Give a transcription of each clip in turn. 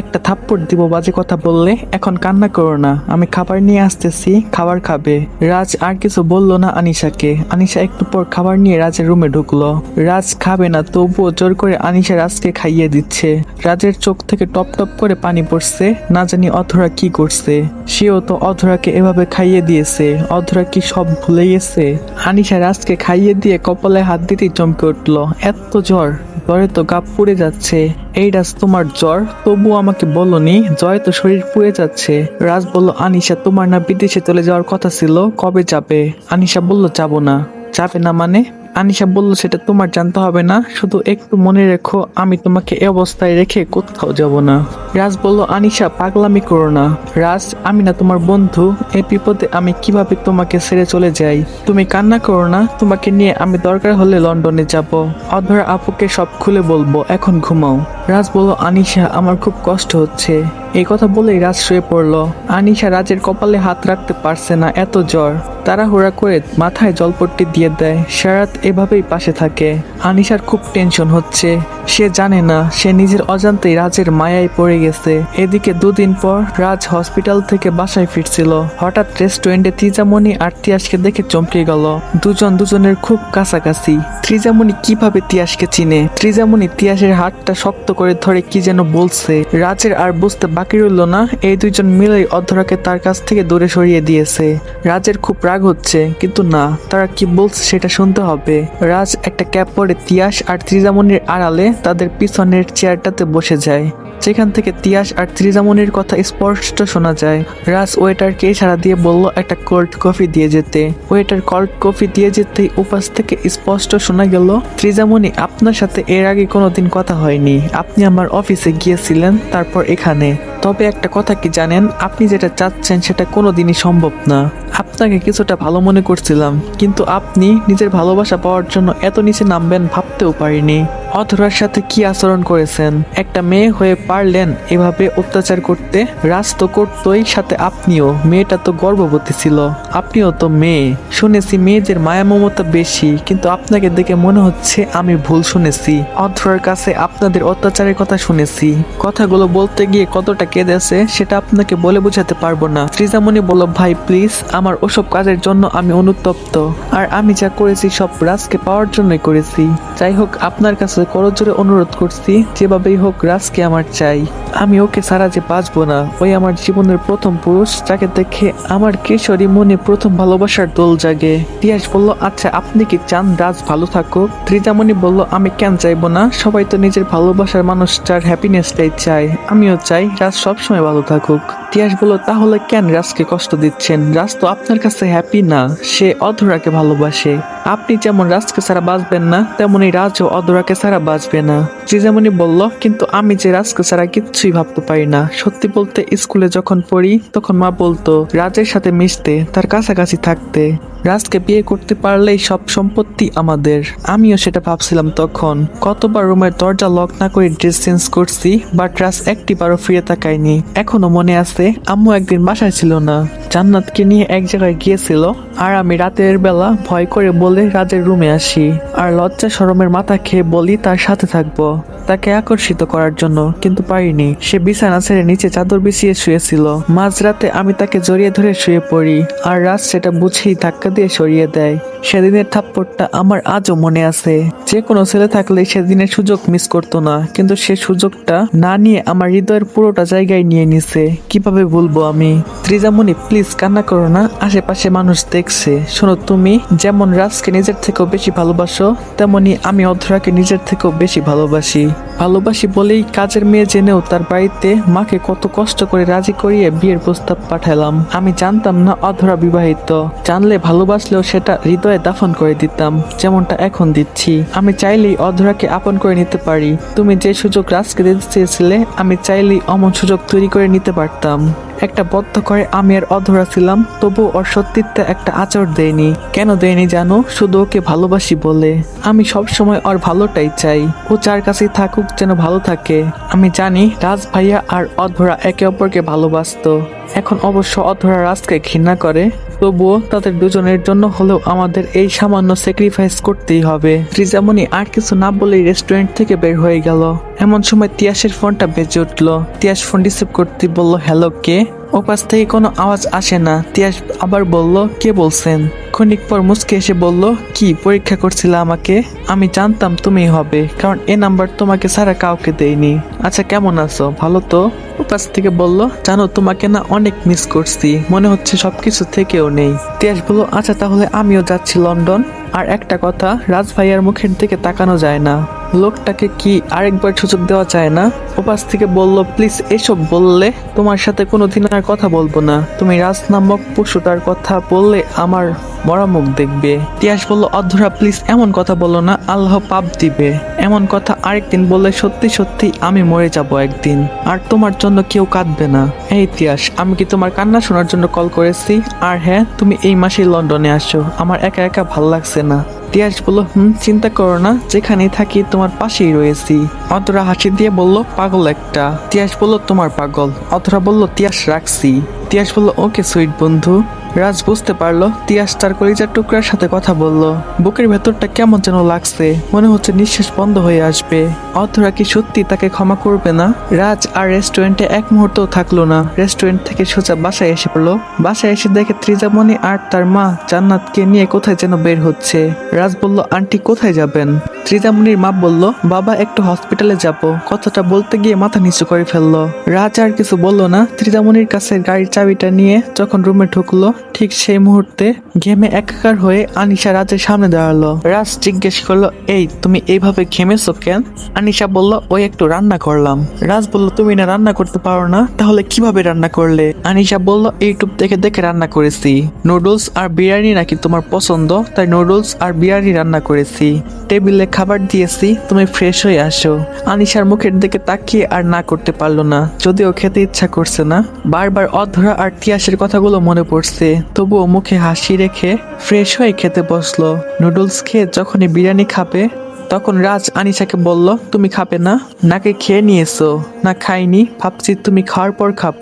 একটা থাপ্পড় দিব, বাজে কথা বললে। এখন কান্না করো না, আমি খাবার নিয়ে আসতেছি, খাবার খাবে। রাজ আর কিছু বলল না আনিশাকে। আনিশা একটু পর খাবার নিয়ে রাজের রুমে ঢুকলো। রাজ খাবে না, তবুও জোর করে আনিশা রাজকে খাইয়ে দিচ্ছে। রাজের চোখ থেকে টপ টপ করে পানি পড়ছে, না জানি অধরা কি করছে। সেও তো অধরাকে এভাবে খাইয়ে দিয়েছে, অধরা কি সব ভুলে গেছে? আনিশা রাজকে খাইয়ে দিয়ে কপালে হাত দিতেই চমকে উঠল। এত জ্বর, জ্বরে তো গা পুড়ে যাচ্ছে। এই রাজ তোমার জ্বর তবু আমাকে বলনি, জয় তো শরীর পুড়ে যাচ্ছে। রাজ বলল, আনিশা, তোমার না বিদেশে চলে যাওয়ার কথা ছিল, কবে যাবে? আনিশা বলল, যাব না। যাবে না মানে? আনিশা বলল, সেটা তোমার জানতে হবে না। শুধু একটু মনে রেখো, আমি তোমাকে এ অবস্থায় রেখে কোথাও যাব না। রাজ বলল, আনিশা, পাগলামি করো না। রাজ, আমি না তোমার বন্ধু। এই বিপদে আমি কীভাবে তোমাকে ছেড়ে চলে যাই? তুমি কান্না করো না। তোমাকে নিয়ে আমি দরকার হলে লন্ডনে যাব। অধরা আপুকে সব খুলে বলব, এখন ঘুমাও। রাজ বলল, আনিশা, আমার খুব কষ্ট হচ্ছে। এই কথা বলেই রাজ শুয়ে পড়ল। আনিশা রাজের কপালে হাত রাখতে পারছে না, এত জ্বর। তাড়াহুড়া করে মাথায় জলপট্টি দিয়ে দেয়। সারাত এভাবেই পাশে থাকে। আনিশার খুব টেনশন হচ্ছে। সে জানে না, সে নিজের অজান্তেই রাজের মায়ায় পড়ে গেছে। এদিকে দুদিন পর রাজ হসপিটাল থেকে বাসায় ফিরছিল। হঠাৎ রেস্টুরেন্টে ত্রিজামণি আর তিয়াসকে দেখে চমকে গেল। দুজন দুজনের খুব কাছাকাছি। ত্রিজামণি কীভাবে তিয়াসকে চিনে? ত্রিজামণি তিয়াসের হাতটা শক্ত করে ধরে কি যেন বলছে? রাজের আর বুঝতে বাকি রইল না এই দুইজন মিলেই অধরাকে তার কাছ থেকে দূরে সরিয়ে দিয়েছে। রাজের খুব রাগ হচ্ছে, কিন্তু না, তারা কি বলছে সেটা শুনতে হবে। রাজ একটা ক্যাপ পরে তিয়াস আর ত্রিজামণির আড়ালে তাদের পিছনের চেয়ারটাতে বসে যায়। যেখান থেকে তিয়াস আর ত্রিজামনির কথা স্পষ্ট শোনা যায়। রাজ ওয়েটারকে সারা দিয়ে বলল একটা কোল্ড কফি দিয়ে যেতে। ওয়েটার কোল্ড কফি দিয়ে যেতেই উপাস থেকে স্পষ্ট শোনা গেল, ত্রিজামণি, আপনার সাথে এর আগে কোনোদিন কথা হয়নি। আপনি আমার অফিসে গিয়েছিলেন, তারপর এখানে। তবে একটা কথা কি জানেন? আপনি যেটা চাচ্ছেন সেটা কোনোদিনই সম্ভব না। আপনাকে কিছুটা ভালো মনে করছিলাম, কিন্তু আপনি নিজের ভালোবাসা পাওয়ার জন্য এত নিচে নামবেন ভাবতেও পারিনি। অধরার সাথে কি আচরণ করেছেন? একটা মেয়ে হয়ে পারলেন এভাবে অত্যাচার করতে? রাজ তো করতোই, সাথে আপনিও। মেয়েটা তো গর্ভবতী ছিল। আপনিও তো মেয়ে। শুনেছি মেয়েদের মায়া মমতা বেশি, কিন্তু আপনাকে দেখে মনে হচ্ছে আমি ভুল শুনেছি। অধরার কাছে আপনাদের অত্যাচারের কথা শুনেছি। কথাগুলো বলতে গিয়ে কতটা কেঁদেছে, সেটা আপনাকে বলে বোঝাতে পারব না। ফ্রিজামণি বলল, ভাই প্লিজ আমার ওসব কাজের জন্য আমি অনুতপ্ত। আর আমি যা করেছি সব রাজকে পাওয়ার জন্যই করেছি। যাই হোক, আপনার কাছে করজোরে অনুরোধ করছি, যেভাবেই হোক রাজকে আমার চাই। আমি ওকে ছাড়া যে বাঁচবো না, ওই আমার জীবনের প্রথম পুরুষ, যাকে দেখে আমার কিশোরী মনে প্রথম ভালোবাসার দোল জাগে। তিয়াস বলল আচ্ছা আপনি কি চান রাজ ভালো থাকুক? ত্রিজামণি বলল, আমি কেন চাইব না? সবাই তো নিজের ভালোবাসার মানুষটার হ্যাপিনেসটাই চায়। আমিও চাই রাজ সবসময় ভালো থাকুক। তিয়াস বলল, তাহলে কেন রাজকে কষ্ট দিচ্ছেন? রাজ তো আপনার কাছে হ্যাপি না, সে অধরাকে ভালোবাসে। আপনি যেমন রাজকে ছাড়া বাঁচবেন না, তেমনি রাজও অধরাকে ছাড়া বাঁচবে না। যে যেমনই বলল, কিন্তু আমি যে রাজকে ছাড়া কিচ্ছুই ভাবতে পারি না। সত্যি বলতে, স্কুলে যখন পড়ি, তখন মা বলতো, রাজের সাথে মিশতে, তার কাছাকাছি থাকতে। রাজকে বিয়ে করতে পারলেই সব সম্পত্তি আমাদের। আমিও সেটা ভাবছিলাম তখন। কতবার রুমের দরজা লক না করে ড্রেস চেঞ্জ করছি বাট রাজ একটি বারও ফিরে তাকায়নি। এখনও মনে আছে, আম্মু একদিন বাসায় ছিল না। জান্নাতকে নিয়ে এক জায়গায় গিয়েছিল, আর আমি রাতের বেলা ভয় করে বলে রাজের রুমে আসি। আর লজ্জা শরমের মাথা খেয়ে বলি তার সাথে থাকব। তাকে আকর্ষিত করার জন্য, কিন্তু পারিনি। সে বিছানা ছেড়ে নিচে চাদর বিছিয়ে শুয়েছিল। মাঝরাতে আমি তাকে জড়িয়ে ধরে শুয়ে পড়ি, আর রাজ সেটা বুঝেই ধাক্কা দিয়ে সরিয়ে দেয়। সেদিনের থাপ্পড়টা আমার আজও মনে আছে। যে কোনো ছেলে থাকলে সেদিনের সুযোগ মিস করতো না, কিন্তু সে সুযোগটা না নিয়ে আমার হৃদয়ের পুরোটা জায়গায় নিয়ে নিছে। কীভাবে বলব আমি? ত্রিজামণি, প্লিজ কান্না করো না, আশেপাশে মানুষ দেখছে। শোনো, তুমি যেমন রাজকে নিজের থেকেও বেশি ভালোবাসো, তেমনি আমি অধরাকে নিজের থেকেও বেশি ভালোবাসি। ভালোবাসি বলেই কাজের মেয়ে জেনেও তার বাড়িতে মাকে কত কষ্ট করে রাজি করিয়ে বিয়ের প্রস্তাব পাঠালাম। আমি জানতাম না অধরা বিবাহিত। জানলে ভালোবাসলেও সেটা হৃদয়ে দাফন করে দিতাম, যেমনটা এখন দিচ্ছি। আমি চাইলেই অধরাকে আপন করে নিতে পারি। তুমি যে সুযোগ রাজকে দিতে চেয়েছিলে, আমি চাইলেই অমন সুযোগ তৈরি করে নিতে পারতাম। একটা বদ্ধ করে আমি আর অধরা ছিলাম তবু ওর সত্যিত্বে একটা আচর দেয়নি। কেন দেয়নি জানো? শুধু ওকে ভালোবাসি বলে। আমি সব সময় ওর ভালোটাই চাই। ও যার কাছে থাকুক যেন ভালো থাকে। আমি জানি রাজ ভাইয়া আর অধরা একে অপরকে ভালোবাসতো। এখন অবশ্য অধরা রাজকে ঘৃণা করে। তবুও তাদের দুজনের জন্য হলেও আমাদের এই সামান্য স্যাক্রিফাইস করতেই হবে। ত্রিজামনি আর কিছু না বলেই রেস্টুরেন্ট থেকে বের হয়ে গেল। এমন সময় তিয়াসের ফোনটা বেজে উঠল। তিয়াস ফোন রিসিভ করতে বলল, হ্যালো, কে? ও পাশ থেকে কোনো আওয়াজ আসে না। তিয়াস আবার বলল, কে বলছেন? ক্ষণিক পর মুসকে এসে বলল, কি পরীক্ষা করছিল আমাকে? আমি জানতাম তুমি হবে, কারণ এ নাম্বার তোমাকে ছাড়া কাউকে দেয়নি। আচ্ছা কেমন আছো? ভালো তো? উপাস থেকে বলল, জানো, তোমাকে না অনেক মিস করছি, মনে হচ্ছে সবকিছু থেকেও নেই। তিয়াস বলল আচ্ছা তাহলে আমিও যাচ্ছি লন্ডন। আর একটা কথা, রাজ ভাইয়ার মুখের দিকে তাকানো যায় না। লোকটাকে কি আরেকবার সুযোগ দেওয়া যায় না? উপাস থেকে বলল, প্লিজ এসব বললে তোমার সাথে কোনোদিন আর কথা বলব না। তুমি রাজ নামক পশুটার কথা বললে আমার মরা মুখ দেখবে। তিয়াস বলল, অধরা, প্লিজ এমন কথা বলো না, আল্লাহ পাপ দিবে। এমন কথা আরেকদিন বললে সত্যি সত্যি আমি মরে যাব একদিন। আর তোমার জন্য কেউ কাঁদবে না। এই তিয়াস, আমি কি তোমার কান্না শোনার জন্য কল করেছি? আর হ্যাঁ তুমি এই মাসেই লন্ডনে আসো। আমার একা একা ভালো লাগছে না। তিয়াস বলল, হুম, চিন্তা করো না যেখানে থাকি তোমার পাশেই রয়েছি। অতরা হাসি দিয়ে বলল, পাগল একটা। তিয়াস বলল, তোমার পাগল। অতরা বলল, তিয়াস, রাখছি। তিয়াস বলল, ওকে, সুইট বন্ধু। রাজ বুঝতে পারল তিয়াস তার কলিজার টুকরার সাথে কথা বলল। বুকের ভেতরটা কেমন যেন লাগছে, মনে হচ্ছে নিঃশ্বাস বন্ধ হয়ে আসবে। অধরা কি সত্যি তাকে ক্ষমা করবে না? রাজ আর রেস্টুরেন্টে এক মুহূর্তও থাকল না। রেস্টুরেন্ট থেকে সোজা বাসায় এসে পড়ল। বাসায় এসে দেখে ত্রিজামণি আর তার মা জান্নাতকে নিয়ে কোথায় যেন বের হচ্ছে। রাজ বলল, আন্টি, কোথায় যাবেন? ত্রিজামণির মা বলল, বাবা, একটু হসপিটালে যাব। কথাটা বলতে গিয়ে মাথা নিচু করে ফেলল। রাজ আর কিছু বলল না। ত্রিজামণির কাছে গাড়ির চাবিটা নিয়ে যখন রুমে ঢুকলো ঠিক সেই মুহূর্তে ঘেমে একাকার হয়ে আনিশা রাজের সামনে দাঁড়াল। রাজ জিজ্ঞেস করল, এই, তুমি এইভাবে ঘেমেছো কেন? আনিশা বলল, ওই একটু রান্না করলাম। রাজ বলল, তুমি না রান্না করতে পারো না, তাহলে কীভাবে রান্না করলে? আনিশা বলল ইউটিউব দেখে দেখে রান্না করেছি। নুডলস আর বিরিয়ানি নাকি তোমার পছন্দ, তাই নুডলস আর বিরিয়ানি রান্না করেছি। টেবিলে খাবার দিয়েছি, তুমি ফ্রেশ হয়ে আসো। আনিশার মুখের দিকে তাকিয়ে আর না করতে পারল না, যদিও খেতে ইচ্ছা করছে না। বারবার অধরা আর তিয়াসের কথাগুলো মনে পড়ছে। তবুও মুখে হাসি রেখে ফ্রেশ হয়ে খেতে বসল। নুডলস খেয়ে যখনই বিরিয়ানি খাবে, তখন রাজ আনিশাকে বলল, তুমি খাবে না? নাকি খেয়ে নিয়েছো। না খাইনি, ভাবছি তুমি খাওয়ার পর খাব।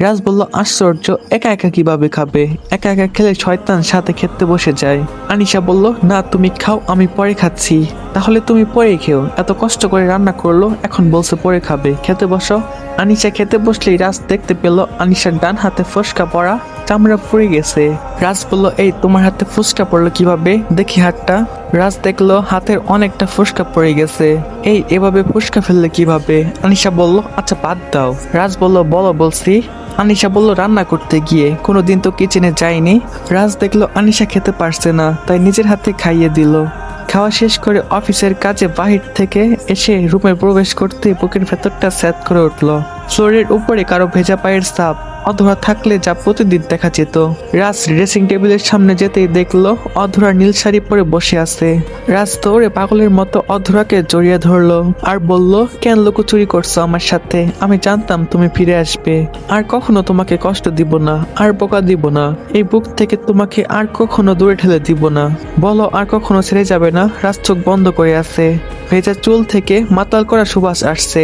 রাজ বলল, আশ্চর্য, একা একা কীভাবে খাবে? একা একা খেলে শয়তান সাথে খেতে বসে যায়। আনিশা বলল, না, তুমি খাও, আমি পরে খাচ্ছি। তাহলে তুমি পরে খেও। এত কষ্ট করে রান্না করল, এখন বলছে, পরে খাবে। খেতে বসো। আনিশা খেতে বসলেই রাজ দেখতে পেল আনিশার ডান হাতে ফসকা পড়া চামড়া পড়ে গেছে। রাজ বলল, এই, তোমার হাতে ফুসকা পড়ল কীভাবে? দেখি হাতটা। রাজ দেখল, হাতের অনেকটা ফুসকা পড়ে গেছে। এই, এভাবে ফুসকা ফেললে কীভাবে? আনিশা বলল আচ্ছা বাদ দাও। রাজ বলল, বলো, বলছি। আনিশা বলল, রান্না করতে গিয়ে। কোনোদিন তো কিচেনে যায়নি রাজ দেখল, আনিশা খেতে পারছে না, তাই নিজের হাতে খাইয়ে দিল। খাওয়া শেষ করে অফিসের কাজে বাহির থেকে এসে রুমে প্রবেশ করতে বুকের ভেতরটা স্যাত করে উঠল। ফ্লোরের উপরে কারও ভেজা পায়ের সাপ অধরা থাকলে যা প্রতিদিন দেখা যেত। রাজ ড্রেসিং টেবিলের সামনে যেতেই দেখল, অধরা নীল শাড়ি পরে বসে আছে। রাজ দৌড়ে পাগলের মতো অধরাকে জড়িয়ে ধরলো আর বলল, কেন লুকোচুরি করছ আমার সাথে? আমি জানতাম তুমি ফিরে আসবে। আর কখনো তোমাকে কষ্ট দিব না, আর বোকা দিব না। এই বুক থেকে তোমাকে আর কখনো দূরে ঠেলে দিব না। বলো, আর কখনো ছেড়ে যাবে না? রাজ চোখ বন্ধ করে আছে। ভেজা চুল থেকে মাতাল করা সুবাস আসছে।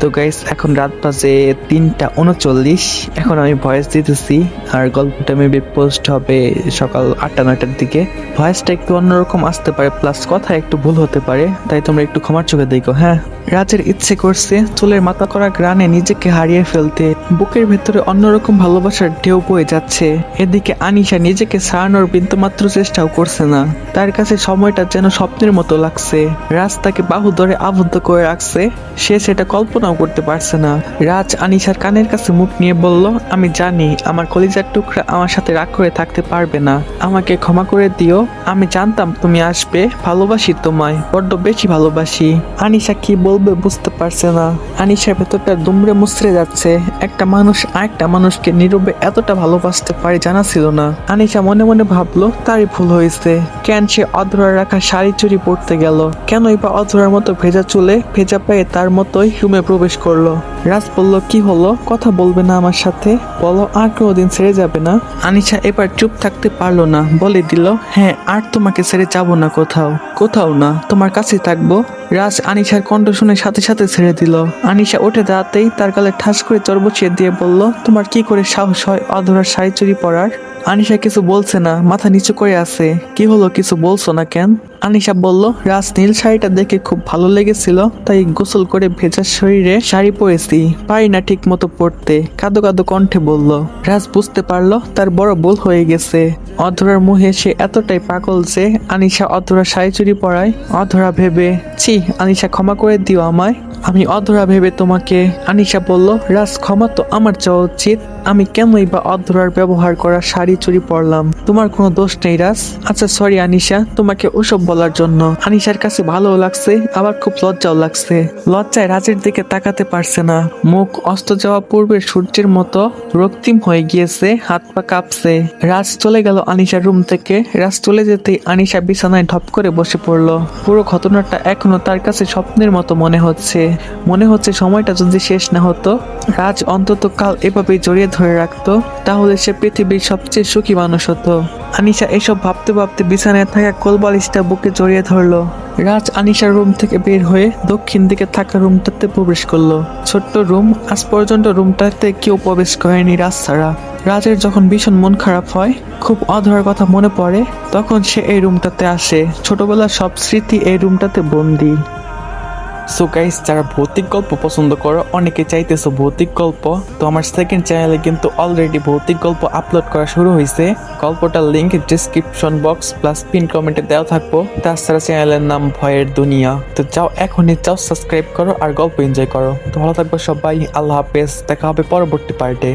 তো গাইস এখন রাত বাজে তিনটা উনচল্লিশ। এখন আমি ভয়েস দিতেছি, আর গল্পটা মেবি পোস্ট হবে সকাল আটটা, নয়টার দিকে। ভয়েসটা একটু অন্যরকম আসতে পারে প্লাস কথা একটু ভুল হতে পারে, তাই তোমরা একটু ক্ষমার চোখে দেখো হ্যাঁ? রাজের ইচ্ছে করছে চুলের মাথা করা গ্রানে নিজেকে হারিয়ে ফেলতে। বুকের ভেতরে অন্যরকম ভালোবাসার ঢেউ বয়ে যাচ্ছে। এদিকে আনিশা নিজেকে সারানোর বিন্দুমাত্র চেষ্টাও করছে না। তার কাছে সময়টা যেন স্বপ্নের মতো লাগছে। রাজ তাকে বাহু ধরে আবদ্ধ করে রাখছে। সে সেটা কল্পনাও করতে পারছে না। রাজ আনিশার কানের কাছে মুখ নিয়ে বলল, আমি জানি আমার কলিজার টুকরা আমার সাথে রাগ করে থাকতে পারবে না। আমাকে ক্ষমা করে দিও। আমি জানতাম তুমি আসবে। ভালোবাসি তোমায়। বড্ড বেশি ভালোবাসি। আনিশা কি বলবে, বুঝতে পারছে না। আনিশার ভেতরটা দুমড়ে মুচড়ে যাচ্ছে। একটা মানুষ আরেকটা মানুষকে নীরবে এতটা ভালোবাসতে পারে জানা ছিল না। আনিশা মনে মনে ভাবলো, তারই ভুল হয়েছে। কেন সে অধরা রাখা শাড়ি চুরি পড়তে গেল? কেনই বা অধরার মতো ভেজা চুলে ভেজা পায়ে তার মতোই রুমে প্রবেশ করল? রাজ বলল, কি হলো? কথা বলবে না আমার সাথে? বলো, আর কোনোদিন ছেড়ে যাবে না? আনিশা এবার চুপ থাকতে পারল না। বলে দিল হ্যাঁ আর তোমাকে ছেড়ে যাব না কোথাও। কোথাও না, তোমার কাছে থাকব। রাজ আনিশার কণ্ঠ শুনে সাথে সাথে ছেড়ে দিল। আনিশা উঠে দাঁড়াতেই তার গালে ঠাস করে চর দিয়ে বলল, তোমার কি করে সাহস হয় অধরার শাড়ি চুরি পরার? আনিশা কিছু বলছে না, মাথা নিচু করে আছে। কি হলো, কিছু বলছো না কেন? আনিশা বলল, রাজ নীল শাড়িটা দেখে খুব ভালো লেগেছিল, তাই গোসল করে ভেজা শরীরে শাড়ি পরেছি, পারি না ঠিক মতো পরতে। কাদো কাদো কণ্ঠে বলল, রাজ বুঝতে পারল, তার বড় ভুল হয়ে গেছে। অধরার মুহে সে এতটাই পাগল যে আনিশা অধরা শাড়ি চুরি পরায়, অধরা ভেবে, ছি, আনিশা ক্ষমা করে দিও আমায়। আমি অধরা ভেবে তোমাকে, আনিশা বলল, রাজ, ক্ষমা তো আমার চাওয়া উচিত। আমি কেনই বা অধরার ব্যবহার করা শাড়ি চুরি পরলাম? তোমার কোনো দোষ নেই, রাজ। আচ্ছা সরি আনিশা। তোমাকে ওসব বলার জন্য। আনিশার কাছে ভালো লাগছে, আবার খুব লজ্জাও লাগছে। লজ্জায় রাজের দিকে তাকাতে পারছে না। মুখ অস্ত যাওয়া পূর্বের সূর্যের মতো রক্তিম হয়ে গিয়েছে, হাত পা কাঁপছে। রাজ চলে গেল আনিশার রুম থেকে। রাজ চলে যেতেই আনিশা বিছানায় ঢপ করে বসে পড়ল। পুরো ঘটনাটা এখনও তার কাছে স্বপ্নের মতো মনে হচ্ছে। মনে হচ্ছে সময়টা যদি শেষ না হতো, রাজ অন্তত কাল এভাবেই জড়িয়ে ধরে রাখতো, তাহলে সে পৃথিবীর সবচেয়ে সুখী মানুষ হতো। আনিশা এসব ভাবতে ভাবতে বিছানায় থাকা কোলবালিশটা বুকে জড়িয়ে ধরলো। রাজ আনিশার রুম থেকে বের হয়ে দক্ষিণ দিকে থাকা রুমটাতে প্রবেশ করল। ছোট্ট রুম, আজ পর্যন্ত রুমটাতে কেউ প্রবেশ করেনি রাজ ছাড়া। রাজের যখন ভীষণ মন খারাপ হয়, খুব অধরার কথা মনে পড়ে, তখন সে এই রুমটাতে আসে। ছোটবেলার সব স্মৃতি এই রুমটাতে বন্দি। সো গাইস যারা ভৌতিক গল্প পছন্দ করো, অনেকে চাইতেছো ভৌতিক গল্প। তো আমার সেকেন্ড চ্যানেলে কিন্তু অলরেডি ভৌতিক গল্প আপলোড করা শুরু হয়েছে গল্পটার link description box plus pin কমেন্টে দেওয়া থাকব। তাছাড়া চ্যানেলের নাম ভয়ের দুনিয়া। তো যাও এখনই যাও সাবস্ক্রাইব করো আর গল্প এনজয় করো। তো ভালো থাকব সবাই, আল্লাহ হাফেজ। দেখা হবে পরবর্তী পার্টে